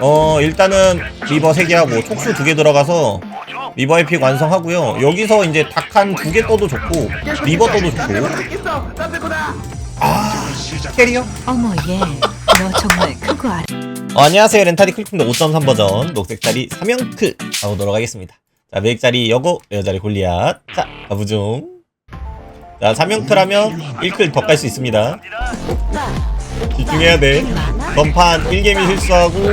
어 일단은 리버 3개 하고 촉수 2개 들어가서 리버 에픽 완성하고요. 여기서 이제 닭한두개 떠도 좋고 리버 떠도 좋고. 아 캐리어? 어머 얘, 너 정말 크고. 어, 안녕하세요. 렌타리 클리핑도 5.3 버전 녹색자리 3형클 가보도록 하겠습니다. 자 맥자리 여고 여자리 골리앗. 자 가보중 자 3형클 하면 1클 더 깔 수 있습니다 집중해야 돼 전판 1개미 실수하고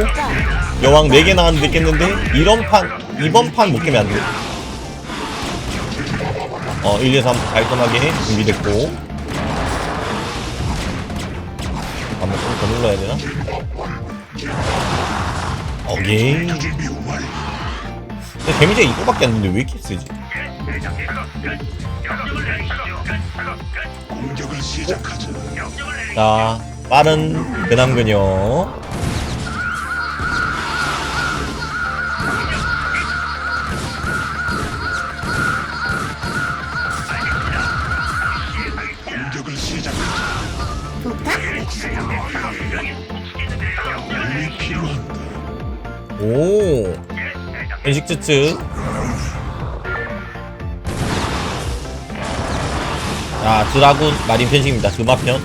여왕 4개 나왔는데 깼는데 이런 판 이번 판못 깨면 안돼 어 1, 2, 3 깔끔하게 준비됐고 한번 좀더 눌러야 되나? 오케이 근데 데미지가 이거밖에 안 되는데 왜 이렇게 세지? 공격을 시작하자. 자 빠른 공격을 시작하자. 필요한가? 오 현식 츠츠 자 드라군 마린 편식입니다. 드마편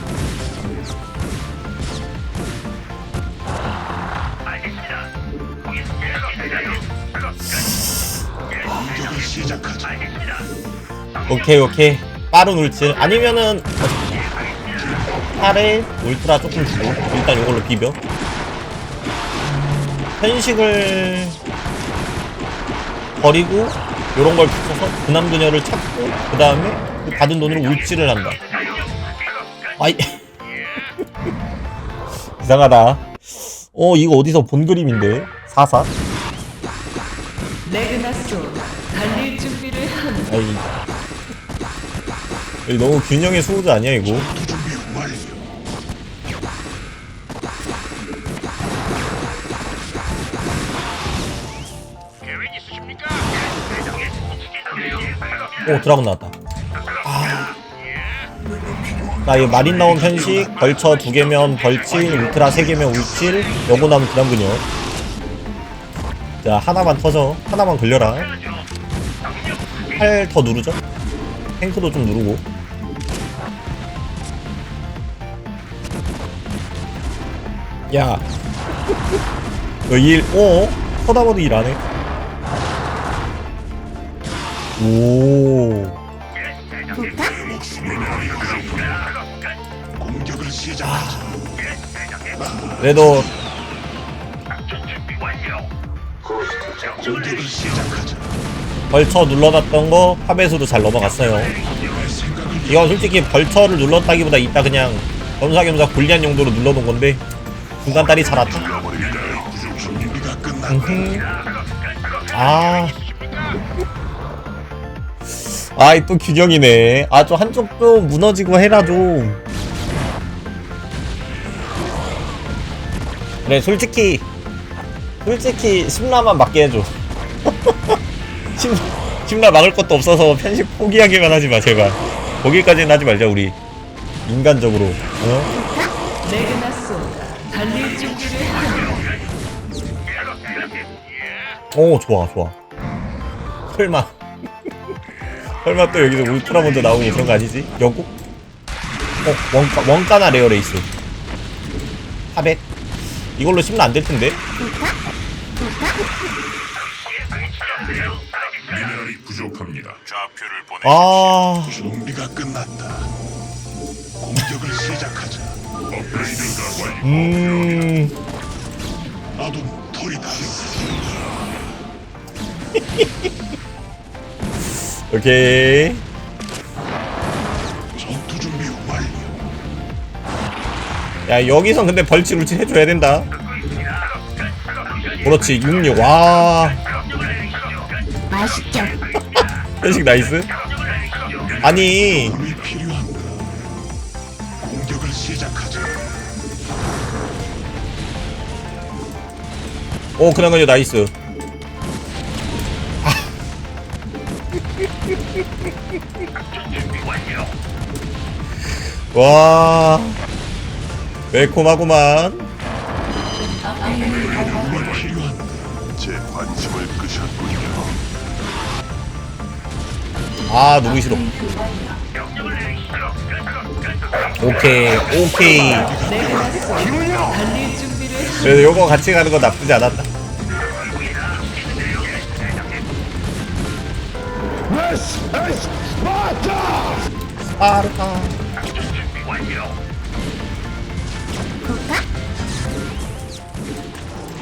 시작하자. 오케이 오케이. 빠른 울칠 아니면은 팔에 울트라 조금 주고 일단 이걸로 비벼. 편식을 버리고 요런 걸 붙여서 그남 그녀를 찾고 그 다음에 받은 돈으로 울지를 한다. 아이. 이상하다. 어 이거 어디서 본 그림인데? 사사 아이 이거 너무 균형의 수호자 아니야 이거. 오 드라곤 나왔다 아. 나 이거 마린 나온 편식 벌처 두 개면 벌칠 울트라 세 개면 울칠 여고 나면 근요 자 하나만 터져 하나만 걸려라 팔 더 누르죠 탱크도 좀 누르고 야 너 일 어? 쳐다봐도 일 안 해 오 공격을 시작하자. 그래도 공격을 시작하자. 벌처 눌러놨던 거 파벳으로 잘 넘어갔어요. 이건 솔직히 벌처를 눌렀다기보다 이따 그냥 겸사겸사 골리한 용도로 눌러놓은 건데 중간 딸이 잘 왔다. 아. 아이 또 균형이네. 아 좀 한쪽도 무너지고 해라 좀. 그래 솔직히 솔직히 심라만 맞게 해줘. 심 심라 막을 것도 없어서 편식 포기하기만 하지 마 제발. 거기까지는 하지 말자 우리 인간적으로. 어? 오 좋아 좋아. 설마 설마 또 여기서 울트라 먼저 나오니 그런 거 아니지? 여고? 어 원가 원가나 레어 레이스. 파벳. 이걸로 심나 안될 텐데. 부족합니다. 좌표를 보내. 아 준비가 끝났다. 공격을 시작하자. 업그레이드가 완료. 음. 아둔 털이다. 오케이. 전투 준비 완료. 야 여기선 근데 벌칙 울칙 해줘야 된다. 그렇지 66. 와. 맛있죠. 편식 나이스. 아니. 오 그냥 나이스. 아. 와 매콤하구만. 아 누구 싫어 오케이 오케이 그래도 요거 같이 가는 거 나쁘지 않았다 스파르타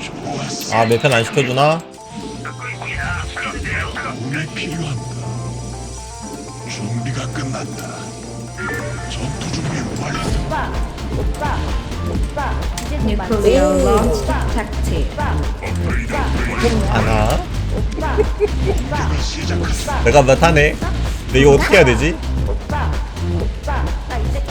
좋았어. 아내 편 안 시켜주나? 끝났다. 전투 준비 완료. Nuclear launch detected. 하나 공격을 시작하자. 내가 몇 하네 근데 이거 어떻게 해야 되지?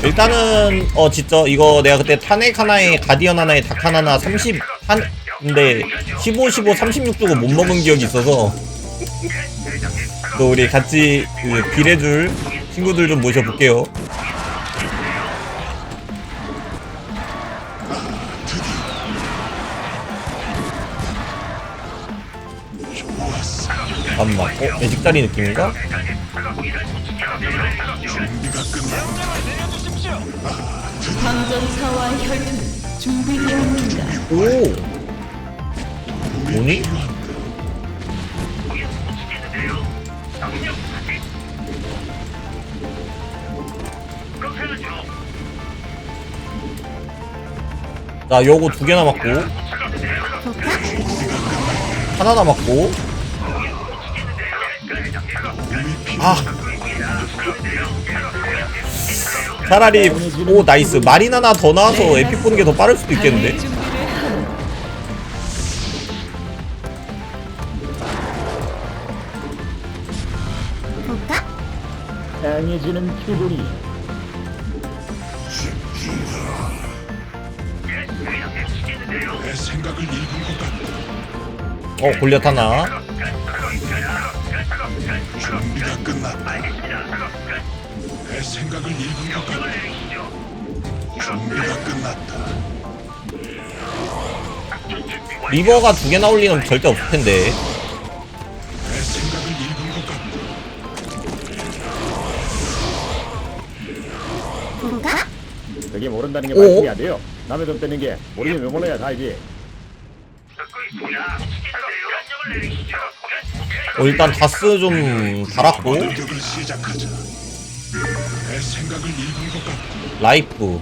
일단은 어 진짜 이거 내가 그때 탄핵 하나에 가디언 하나에 닭 하나나 30 한, 근데 15 15 36 주고 못 먹은 기억이 있어서 또 우리 같이 그 딜해줄 친구들 좀 모셔볼게요. 잠깐만 어? 매직다리 느낌인가? 오 뭐니? 나 요거 두 개 남았고. 하나 남았고. 아. 차라리 오 나이스. 마린 하나 더 나와서 에픽 보는 게 더 빠를 수도 있겠는데? 강해지는 기분이 어 골렸 하나 준비가 끝났다. 내 생각을 읽은 것 같다. 준비가 끝났다. 리버가 두 개 나 올 리는 절대 없을 텐데 내 생각을 읽은 것 같다. 그게 모른다는 게 오? 말씀이 안 돼요. 남의 돈 떼는 게 모르긴 왜 몰라야 다 알지. 어, 일단 다스 좀 달았고. 라이프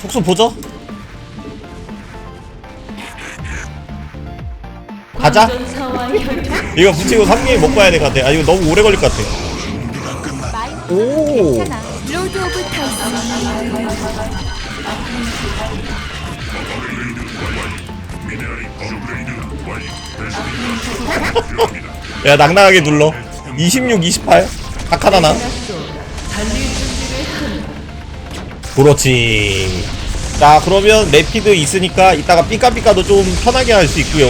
촉수 보죠? 가자. 이거 붙이고 3개월 먹고 가야 될 것 같아. 아 이거 너무 오래 걸릴 것 같아. 오. 로드 오브 타이슨. 야 낭낭하게 눌러. 26, 28. 각 하나 나. 달릴 준비를 하는 그렇지. 자 그러면 레피드 있으니까 이따가 삐까삐까도 좀 편하게 할 수 있고요.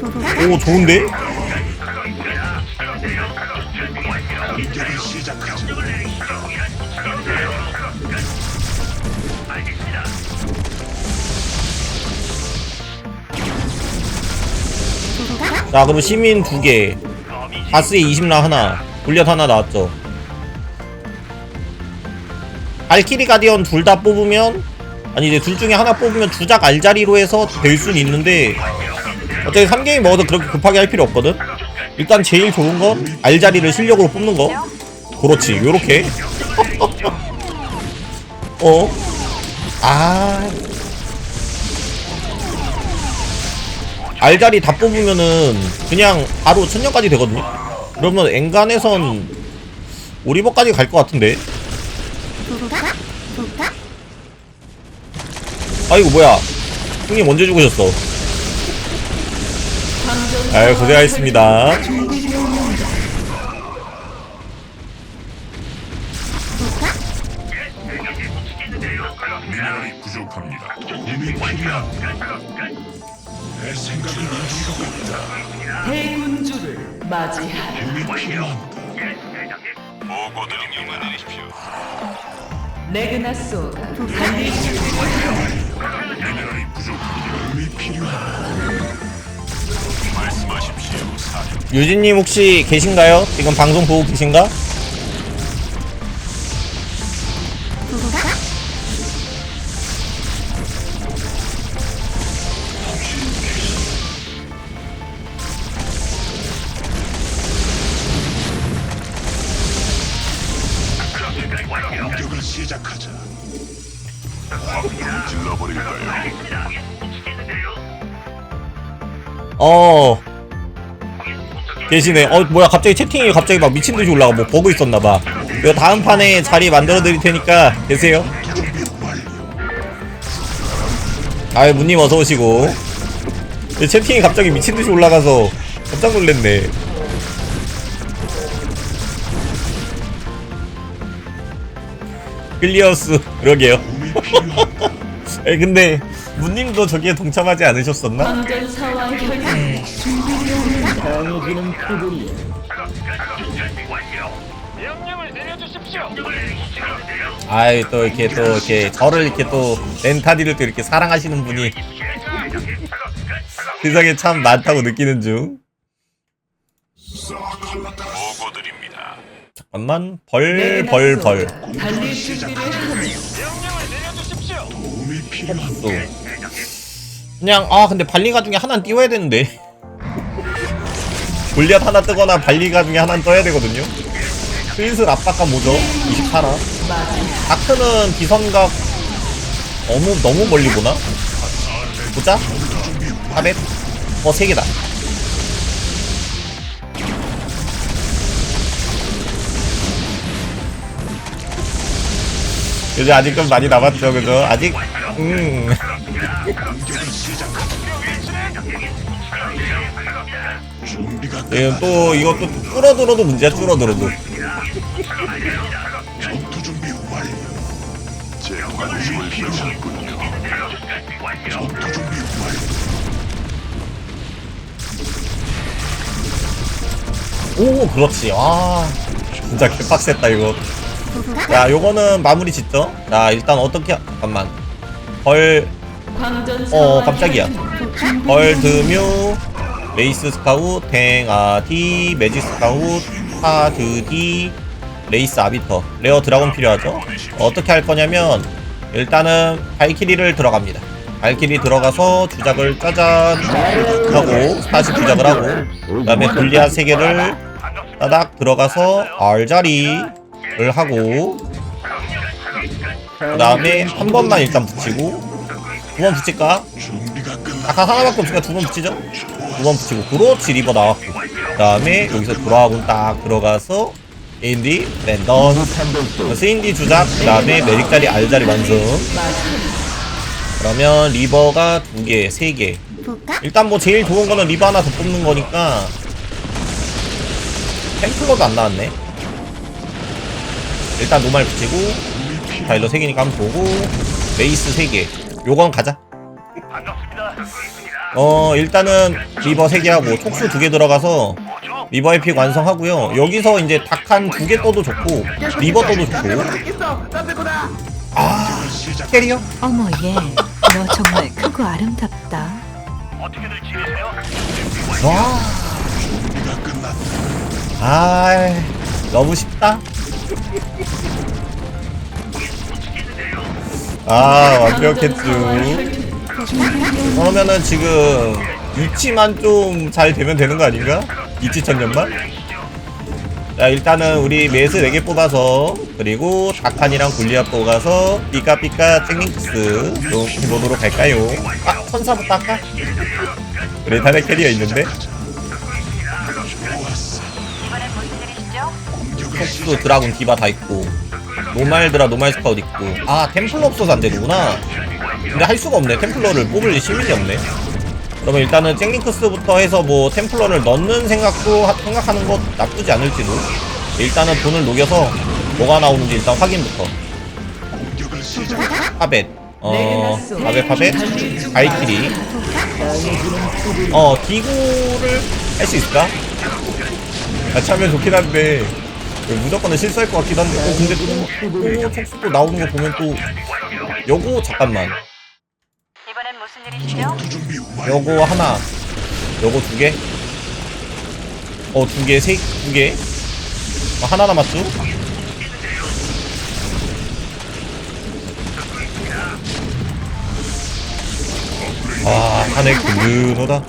오 좋은데? 자 그럼 시민 두 개. 다스에 20라 하나. 골리앗 하나 나왔죠. 알키리 가디언 둘 다 뽑으면 아니 이제 둘 중에 하나 뽑으면 주작 알자리로 해서 될 수는 있는데 어차피 3게임 먹어도 그렇게 급하게 할 필요 없거든? 일단 제일 좋은 건 알자리를 실력으로 뽑는 거. 그렇지 요렇게. 어? 아. 알자리 다 뽑으면은 그냥 바로 천년까지 되거든요? 그러면 엔간에선 오리버까지 갈 것 같은데? 아이고 뭐야. 형님 언제 죽으셨어 아유 고생하셨습니다 혈투는 준비되었는가? 미네랄이 부족합니다. 도움이 필요합니다. 내내 생각을 읽은 것 같다. 준비를 도움이 필요한가? 말씀하십시오, 사령. 유진님 혹시 계신가요? 지금 방송 보고 계신가? 공격을 시작하자. 질러버릴까요? 어 계시네. 어 뭐야 갑자기 채팅이 갑자기 막 미친듯이 올라가. 뭐 버그 있었나봐. 이거 다음 판에 자리 만들어 드릴 테니까 계세요. 아유 문님 어서 오시고. 이 채팅이 갑자기 미친듯이 올라가서 깜짝 놀랐네. 클리어스 그러게요. 근데 문님도 저기에 동참하지 않으셨었나? 강해지는 기분이 아이 또 이렇게 또 이렇게 저를 이렇게 또 렌타디를 또 이렇게 사랑하시는 분이 세상에 참 많다고 느끼는 중 보고드립니다. 잠깐만 벌 벌 벌 달릴 준비를 하라. 도움이 필요한가? 또 그냥 아 근데 발리가 중에 하나는 띄워야 되는데 골리앗 하나 뜨거나 발리가 중에 하나는 떠야 되거든요. 슬슬 압박감 오죠. 24라. 다크는 비선각 너무 너무 멀리 보나? 보자. 하벳 어 3개다. 이제 아직 좀 많이 남았죠. 그죠? 아직 음 지금 또 이것도 줄어들어도 문제야 줄어들어도 전투 준비 완료. 제 관심을 주셨군요. 전투 준비 완료. 오 그렇지 와 진짜 개빡셌다 이거 야 요거는 마무리 짓죠 자 일단 어떻게 잠깐만 벌 어, 깜짝이야. 혈연 벌드뮤 레이스 스카웃 댕아디 매직 스카웃 하드디 레이스 아비터. 레어 드라곤 필요하죠? 어떻게 할 거냐면 일단은 발키리를 들어갑니다. 발키리 들어가서 주작을 짜잔 하고 다시 주작을 하고 그 다음에 골리앗 3개를 따닥 들어가서 알자리를 하고 그 다음에 한 번만 일단 붙이고 두 번 붙일까? 아까 하나밖에 없으니까 두 번 붙이죠? 두 번 붙이고 그렇지 리버 나왔고 그 다음에 여기서 돌아가고 딱 들어가서 인디 랜덤 스인디 주작 그 다음에 메릭자리 알자리 완성 그러면 리버가 두 개, 세 개. 일단 뭐 제일 좋은 거는 리버 하나 더 뽑는 거니까 템플러도 안 나왔네. 일단 노말 붙이고 다일러 세 개니까 한번 보고 레이스 세 개. 요건 가자. 어 일단은 리버 세개 하고 촉수 두개 들어가서 리버 에픽 완성하고요. 여기서 이제 닭한두개 떠도 좋고 리버 떠도 좋고. 아 캐리어? 어머 얘, 너 정말 크고 아름답다. 와. 아, 너무 쉽다. 아, 완벽했죠. 그러면은 지금 위치만 좀 잘 되면 되는 거 아닌가? 위치 천년만? 자, 일단은 우리 매스 4개 뽑아서 그리고 다칸이랑 골리앗 뽑아서 삐까삐까 쨍링크스 좀 해보도록 할까요? 아, 천사부터 할까? 그래, 탄의 캐리어 있는데? 톡스 드라군 디바 다 있고 노말드라 노말 스카웃 있고 아 템플러 없어서 안 되는구나 근데 할 수가 없네. 템플러를 뽑을 시민이 없네. 그러면 일단은 잭링크스부터 해서 뭐 템플러를 넣는 생각도 하- 생각하는 것 나쁘지 않을지도. 일단은 돈을 녹여서 뭐가 나오는지 일단 확인부터. 하벳. 어 바베 바베 바이키리. 어 디고를 할 수 있을까? 같이 하면 좋긴 한데. 무조건 실수할 것 같긴 한데. 어 근데 또, 또 촉수도 나오는 거 보면 또 요거 잠깐만 요거 하나 요거 두 개? 어두 개, 세, 두 개? 어, 하나 남았죠? 아, 하늘 든든하다.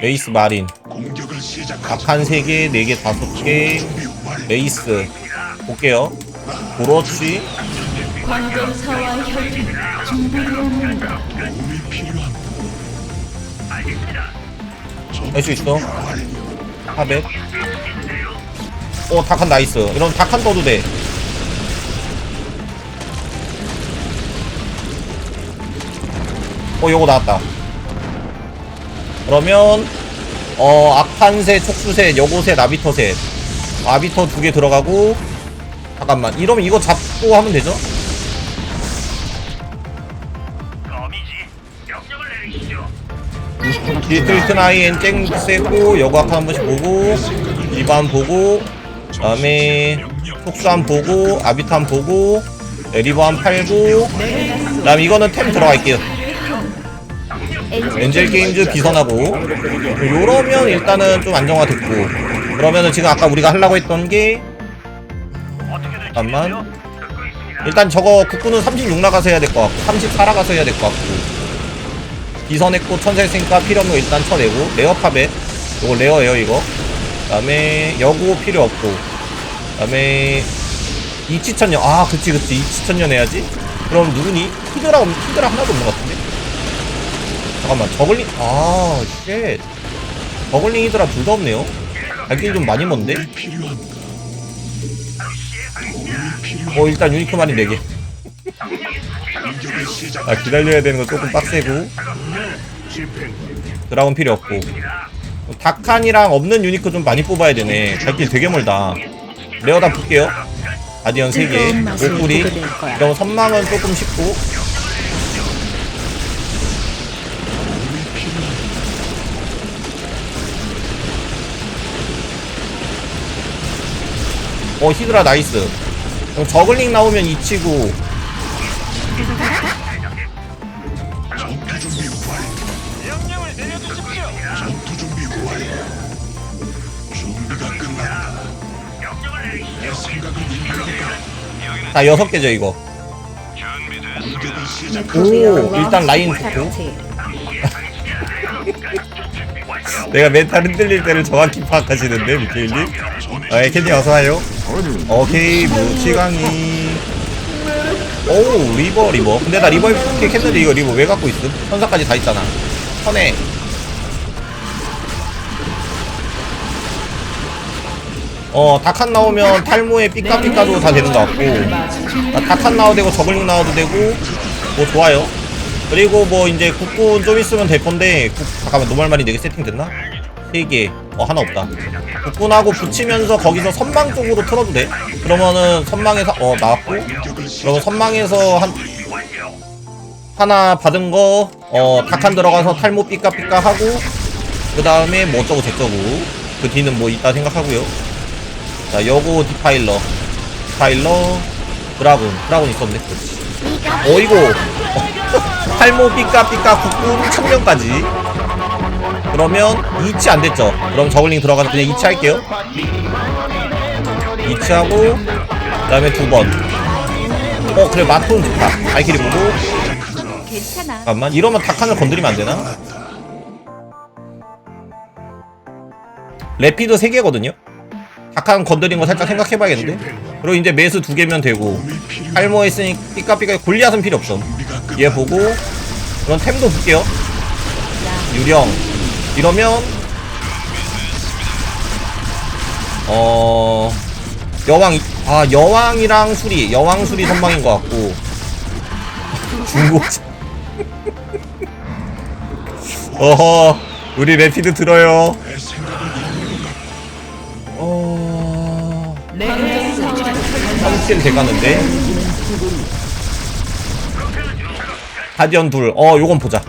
레이스 마린. 공격을 시작하자. 악한 세 개, 네 개, 다섯 개. 준비 완료. 레이스. 볼게요. 그렇지. 광전사와 혈통 준비되었는가 도움이 필요한 할수 있어. 하벳. 오, 다칸 나이스. 이러면 다칸 떠도 돼. 어, 요거 나왔다. 그러면, 어, 악한새, 촉수새, 여고새, 나비터새. 아비터 두 개 들어가고, 잠깐만. 이러면 이거 잡고 하면 되죠? 아이엔 쨍 세고 여고 아카 한 번씩 보고 리반 보고 그 다음에 톡수 한 보고 아비타 한 보고 네, 리버 한 팔고. 그 다음 이거는 템 들어갈게요. 엔젤 게임즈 비선하고. 요러면 일단은 좀 안정화 됐고. 그러면은 지금 아까 우리가 하려고 했던 게 잠깐만. 일단 저거 국구는 36 나가서 해야 될 것 같고 34 나가서 해야 될 것 같고 비선했고 천사했으니까 필요 없는 거 일단 쳐내고 레어 팝에 요거 레어예요 이거. 그 다음에 여고 필요 없고 그 다음에 이치천년 아 그치 그치. 이치천년 해야지. 그럼 누구니? 히드라 없- 히드라 하나도 없는 것 같은데? 잠깐만 저글링 아쉣. 저글링 히드라 둘 다 없네요. 갈길 좀 많이 먼데? 어 일단 유니크 마리 4개. 공격을 시작. 아 기다려야 되는 거 조금 빡세고. 드라곤 필요 없고. 다칸이랑 없는 유니크 좀 많이 뽑아야 되네. 갈 길 되게 멀다. 레어다 볼게요. 가디언 3개. 목구리. 이런 선망은 조금 쉽고. 어 히드라 나이스. 그럼 저글링 나오면 이치고 전투 준비 완료. 전투 준비 완료. 준비가 끝났다. 내 생각을 읽는 다 여섯 개죠 이거. 오 일단 라인 좋고 내가 멘탈 흔들릴 때를 정확히 파악하시는데 미케일님 아 캔디 어서 와요 오케이 뭐 치강이 오 리버 리버. 근데 나 리버 이렇게 했는데 이거 리버 왜 갖고 있음? 천사까지 다 있잖아. 천에 어 다칸 나오면 탈모에 삐까삐까도 다 되는 것 같고. 아, 다칸 나와도 되고 저글링 나와도 되고. 뭐 좋아요. 그리고 뭐 이제 국군 좀 있으면 될 건데 국, 잠깐만 노말만이 4개 세팅됐나? 3개. 어 하나 없다. 국군하고 붙이면서 거기서 선망 쪽으로 틀어도 돼. 그러면은 선망에서 어 나왔고. 그러면 선망에서 한 하나 받은 거어 다칸 들어가서 탈모 삐까삐까 하고 그 다음에 뭐 어쩌고 저쩌고. 그 뒤는 뭐 있다 생각하고요. 자 여고 디파일러. 디파일러 드라군. 드라군 있었네. 그렇지. 어이고 탈모 삐까삐까 국군 청년까지 그러면 2치 안 됐죠. 그럼 저글링 들어가서 그냥 2치 할게요. 2치 하고 그 다음에 두번. 어 그래 마톤 좋다. 발키리 보고. 괜찮아. 잠깐만 이러면 다칸을 건드리면 안 되나? 레피드 3개거든요? 다칸 건드린 거 살짝 생각해봐야겠는데? 그리고 이제 매수 2개면 되고. 탈모 했으니 삐까삐까 골리앗은 필요 없어. 얘 보고 그럼 템도 볼게요. 유령 이러면 어 여왕 이- 아 여왕이랑 수리 여왕 수리 선망인 것 같고. 중국자 어허 우리 레피드 들어요. 어... 광전사와 혈통 3킬 돼가는데? 가디언 둘. 어, 요건 보자.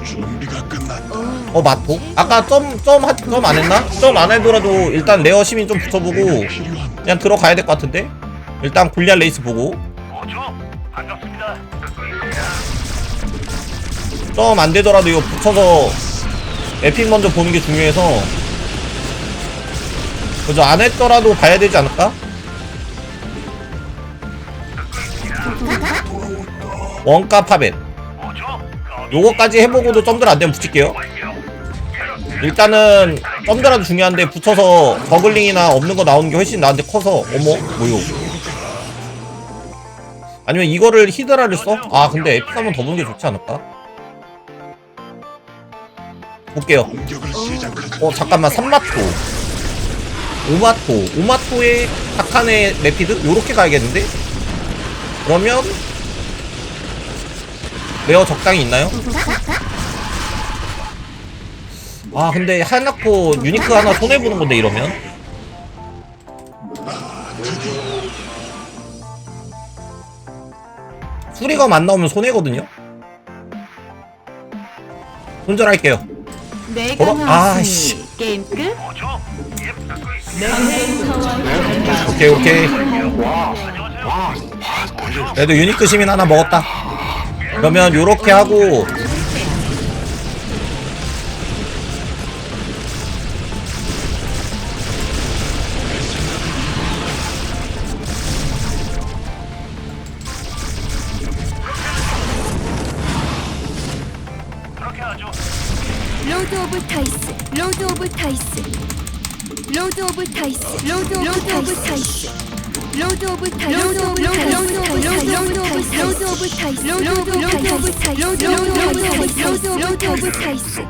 어, 마토? 아까 점, 점, 하- 점안 했나? 점 안 해더라도 일단 레어 시민 좀 붙여보고 그냥 들어가야 될 것 같은데? 일단 골리앗 레이스 보고 점 안 되더라도 이거 붙여서 에픽 먼저 보는 게 중요해서 그죠 안 했더라도 봐야 되지 않을까? 원가 파벳 요거까지 해보고도 점들 안 되면 붙일게요 일단은 점들라도 중요한데 붙여서 저글링이나 없는 거 나오는 게 훨씬 나한테 커서 어머 뭐요 아니면 이거를 히드라를 써? 아 근데 에픽 한번 더 보는 게 좋지 않을까? 볼게요. 어 잠깐만 3마토 5마토 5마토에 타칸의 레피드? 요렇게 가야겠는데? 그러면 레어 적당히 있나요? 아 근데 하나코 유니크 하나 손해보는 건데 이러면 수리검 안 나오면 손해거든요 손절할게요 내가 어? 아이씨. 게임 끝. 오케이 오케이 그래도 유니크 시민 하나 먹었다 그러면 요렇게 하고 로드 오브 타이스. 로드 오브 타이스. 로드 오브 타이스. 로드 오브 타이스. 로드 오브 타이스.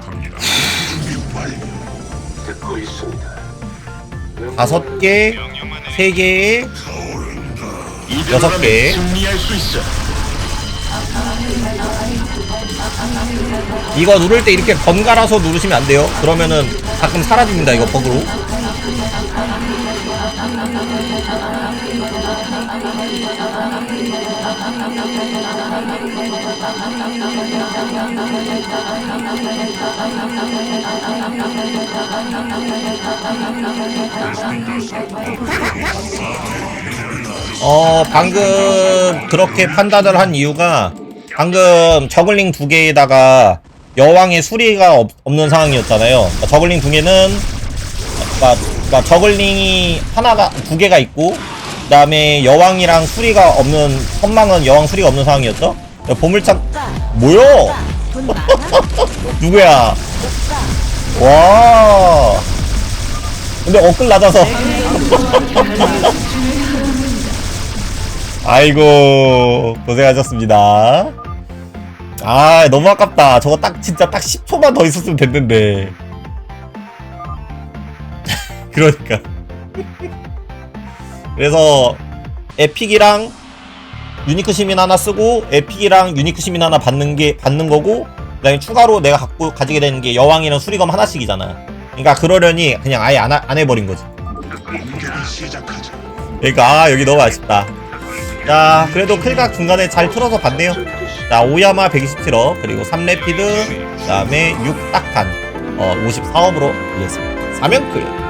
듣고 있습니다. 다섯 개, 세 개, 여섯 개. 승리할 수 있어. 이거 누를 때 이렇게 번갈아서 누르시면 안 돼요. 그러면은 가끔 사라집니다. 이거 버그로. 어, 방금 그렇게 판단을 한 이유가 방금 저글링 두 개에다가 여왕의 수리가 없, 없는 상황이었잖아요. 그러니까 저글링 두 개는 그러니까, 그러니까 저글링이 하나가 두 개가 있고 그다음에 여왕이랑 수리가 없는 선망은 여왕 수리가 없는 상황이었죠. 보물창 뭐요? 누구야? 와. 근데 억글 낮아서. 아이고 고생하셨습니다. 아 너무 아깝다. 저거 딱 진짜 딱 10초만 더 있었으면 됐는데. 그러니까. 그래서 에픽이랑 유니크 시민 하나 쓰고 에픽이랑 유니크 시민 하나 받는 게 받는 거고 그다음에 추가로 내가 갖고 가지게 되는 게 여왕이랑 수리검 하나씩이잖아. 그러니까 그러려니 그냥 아예 안, 하- 안 해버린 거지. 그러니까 아 여기 너무 아쉽다. 자 그래도 클각 중간에 잘 틀어서 봤네요. 자 오야마 127억 그리고 3레피드 그다음에 6딱한 어 54업으로 이겼습니다. 3연클